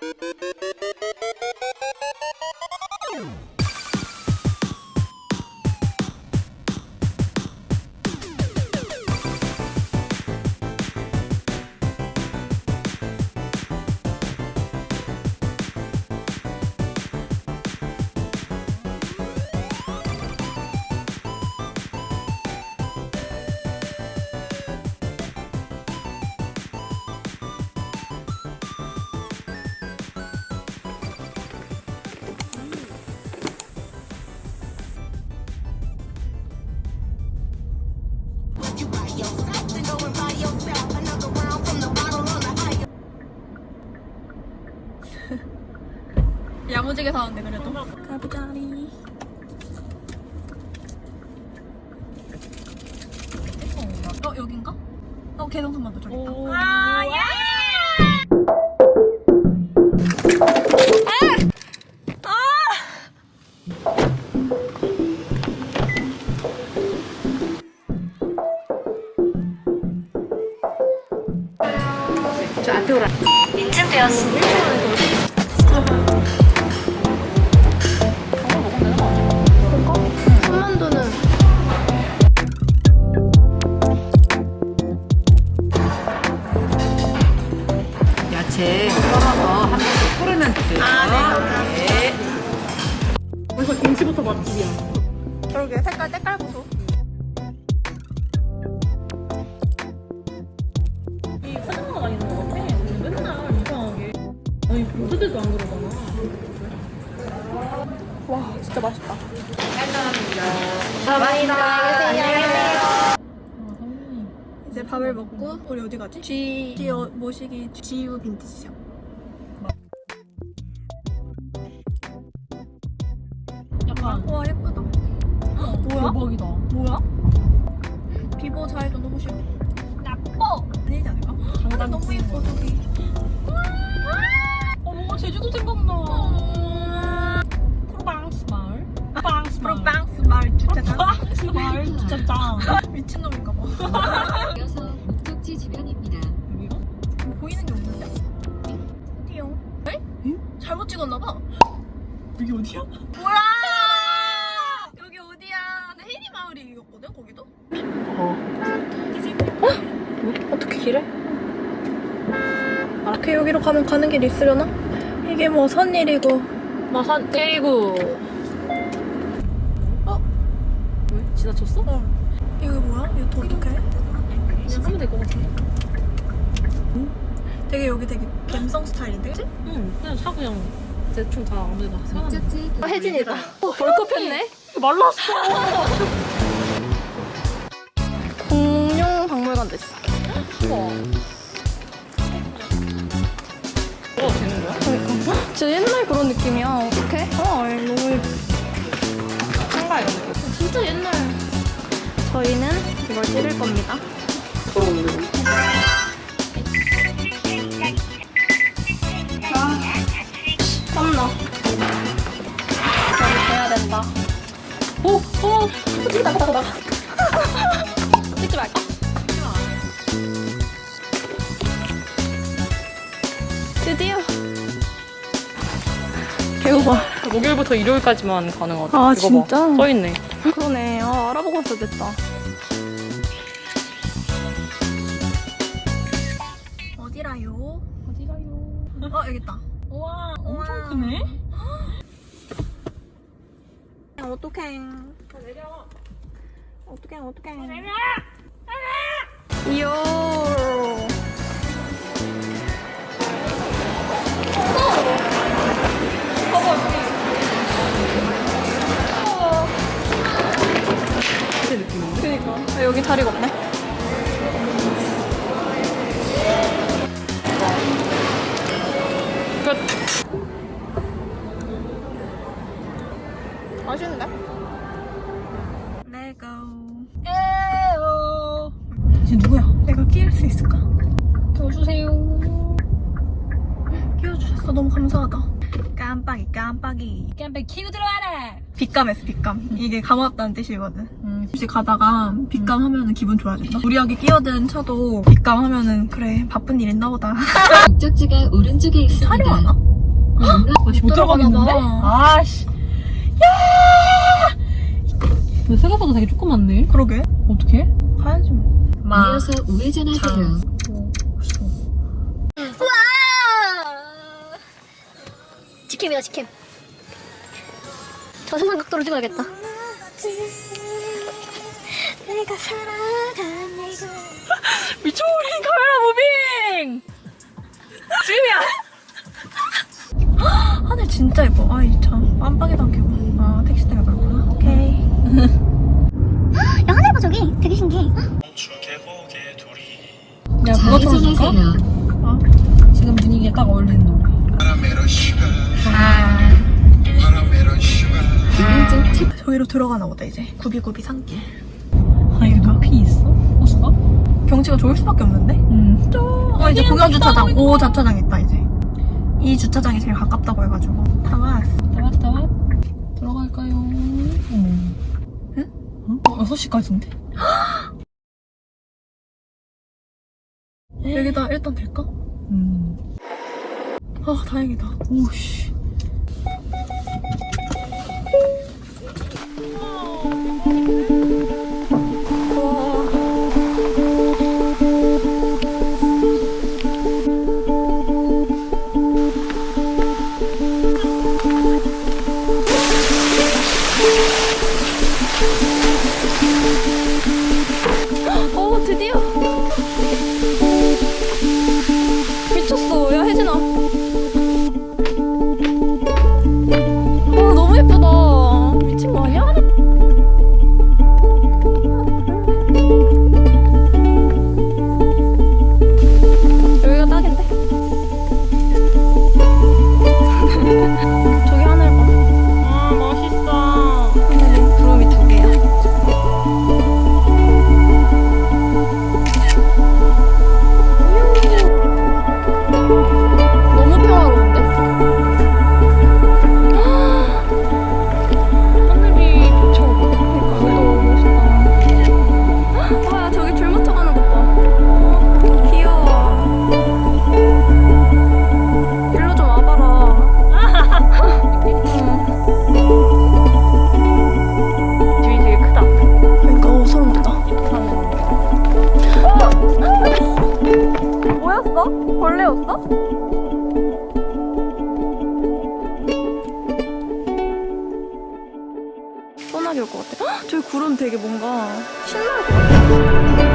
Thank you. 야무지게 사는데 그래도. 가부자리. 어 여긴가? 어 개성선만도 저기 있다 아 예! 한만두는 푸르면 돼요. 아, 네. 김치부터 맛집이야. 그러게 색깔 때깔 보소 이 화장만 다니는 것 같아. 맨날 이상하게. 아니, 모두들도 안 그러잖아. 와 진짜 맛있다 이제 밥을 먹고 우리 어디 가지? G G 어, 모시기 GU 빈티지 샵 와 예쁘다 뭐야? 대박이다. 뭐야? 비보 자해도 너무 싫어 나빠 아니지 않을까? 장단 너무 끼는 예뻐 저기 어머, 제주도 생각나. 프로방스 마을. 프로방스 마을. 프로방스 말 주차장 프로방스 마을 주차장. 미친놈인가 봐 이어서 목적지 주변입니다. 여기가? 보이는 게 없는데? 띠용 에? 잘못 찍었나 봐 여기 어디야? 뭐야 여기 어디야 나 혜리 마을이었거든 거기도 어? 어떻게 길해? 이렇게 여기로 가면 가는 길 있으려나? 이게 뭐 선일이고 마산 대구. 어? 왜? 지나쳤어? 어 이거 뭐야? 이거 더 어떡해? 그냥 하면 될 것 같은데. 되게 여기 되게 갬성 스타일인데? 그치? 응, 그냥 차 그냥 대충 다 아무데나. 목적지 아, 혜진이다 벌컥 폈네 말랐어. 있어 우와. 뭐가 되는 거야? 그러니까 진짜 옛날 그런 느낌이야 어떡해? 어 너무 예뻐 한가 이런 거. 진짜 옛날 저희는 이걸 찍을 겁니다 아 땀나 저리 돼야 된다 오, 오, 말고 나가 나가 찍지 말까? 배워봐 목요일부터 일요일까지만 가능하다. 아, 이거 진짜? 봐. 써있네. 그러네 아 알아보고 됐다 어디라요? 어디가요? 어 여기 있다 우와, 우와. 엄청 크네. 어떡해 내려. 어떡해 어떡해 이요 끼워주셨어 너무 감사하다 깜빡이 깜빡이 깜빡 키고 들어와라. 빗감했어 빗감 이게 감았다는 뜻이거든 음. 이제 가다가 빗감 하면은 기분 좋아진다. 무리하게 끼어든 차도 빗감 하면은 그래 바쁜 일 있나 보다. 목적지가 오른쪽에 있습니다. 촬영하나? 뭔가 못 들어가겠는데? 봐. 아씨. 야! 생각보다 되게 조그맣네. 그러게. 어떻게? 가야지 뭐. 이어서 우회전하세요. 직캠이다 직캠 저승만 각도로 찍어야겠다 내가 살아간 이곳 미쳐버린 카메라 무빙! 지금이야! 하늘 진짜 예뻐. 아이 참 깜빡이도 안 켜고. 아 택시 때문에 그렇구 들어가나 보다 이제. 구비구비 산길. 아, 이거 높이 있어? 호수가? 경치가 좋을 수밖에 없는데? 응. 어 이제 공영 주차장 5 주차장 있다 이제. 이 주차장이 제일 가깝다고 해가지고 다 왔어. 왔다, 왔다. 들어갈까요? 어머. 응? 어? 6시까지인데? 여기다 일단 될까? 음. 아 다행이다. 오씨. 떠나게 올 것 같아. 헉, 저기 구름 되게 뭔가 신나. 것 같아.